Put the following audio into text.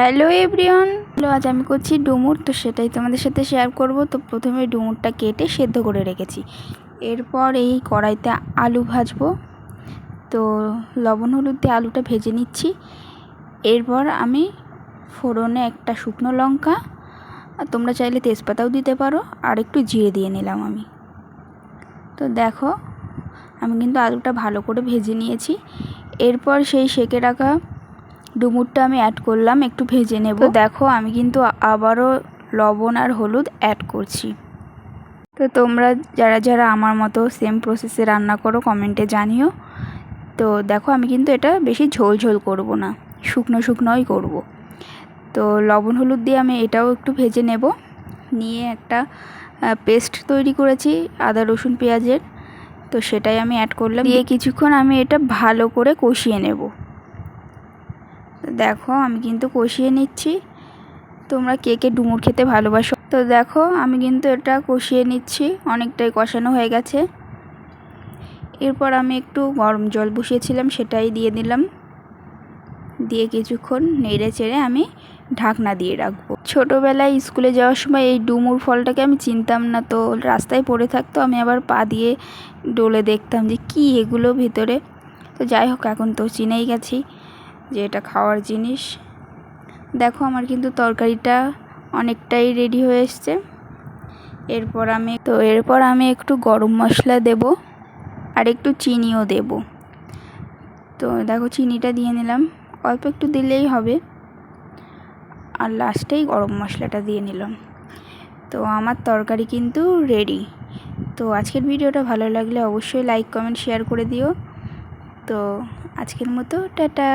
Hello everyone. Hello, আজ আমি করছি ডুমুর, তো সেটাই তোমাদের সাথে শেয়ার করব। তো প্রথমে ডুমুরটা কেটে সেদ্ধ করে রেখেছি। এরপর এই কড়াইতে আলু ভাজবো। তো লবণ, হলুদ দিয়ে আলুটা ভেজে নিচ্ছি। এরপর আমি ফোড়নে একটা শুকনো লঙ্কা, আর তোমরা চাইলে তেজপাতাও দিতে পারো, আর একটু জিরে দিয়ে নিলাম আমি। তো দেখো, আমি কিন্তু আলুটা ভালো করে ভেজে নিয়েছি। এরপর সেই সেকে রাখা ডুমুরটা আমি অ্যাড করলাম, একটু ভেজে নেব। তো দেখো, আমি কিন্তু আবারও লবণ আর হলুদ অ্যাড করছি। তো তোমরা যারা যারা আমার মতো সেম প্রসেসে রান্না করো কমেন্টে জানিও। তো দেখো, আমি কিন্তু এটা বেশি ঝোল ঝোল করব না, শুকনো শুকনোই করব। তো লবণ হলুদ দিয়ে আমি এটাও একটু ভেজে নেব। নিয়ে একটা পেস্ট তৈরি করেছি, আদা, রসুন, পেঁয়াজের। তো সেটাই আমি অ্যাড করলাম। দিয়ে কিছুক্ষণ আমি এটা ভালো করে কষিয়ে নেব। দেখো, আমি কিন্তু কষিয়ে নিচ্ছি। তোমরা কে কে ডুমুর খেতে ভালোবাসো? তো দেখো, আমি কিন্তু এটা কষিয়ে নিচ্ছি। অনেকটাই কষানো হয়ে গেছে। এরপর আমি একটু গরম জল বসিয়েছিলাম, সেটাই দিয়ে দিলাম। দিয়ে কিছুক্ষণ নেড়ে চেড়ে আমি ঢাকনা দিয়ে রাখব। ছোটোবেলায় স্কুলে যাওয়ার সময় এই ডুমুর ফলটাকে আমি চিনতাম না, তো রাস্তায় পড়ে থাকতো। আমি আবার পা দিয়ে ডলে দেখতাম যে কি এগুলো ভিতরে। তো যাই হোক, এখন তো চিনেই গেছি। যে এটা খাওয়ার জিনিস। দেখো আমার কিন্তু তরকারিটা অনেকটাই রেডি হয়ে এসছে। এরপর আমি, তো এরপর আমি একটু গরম মশলা দেব আর একটু চিনিও দেব। তো দেখো চিনিটা দিয়ে নিলাম। অল্প একটু দিলেই হবে। আর লাস্টেই গরম মশলাটা দিয়ে নিলাম। তো আমার তরকারি কিন্তু রেডি তো আজকের ভিডিওটা ভালো লাগলে অবশ্যই লাইক কমেন্ট শেয়ার করে দিও। তো আজকের মতো টাটা।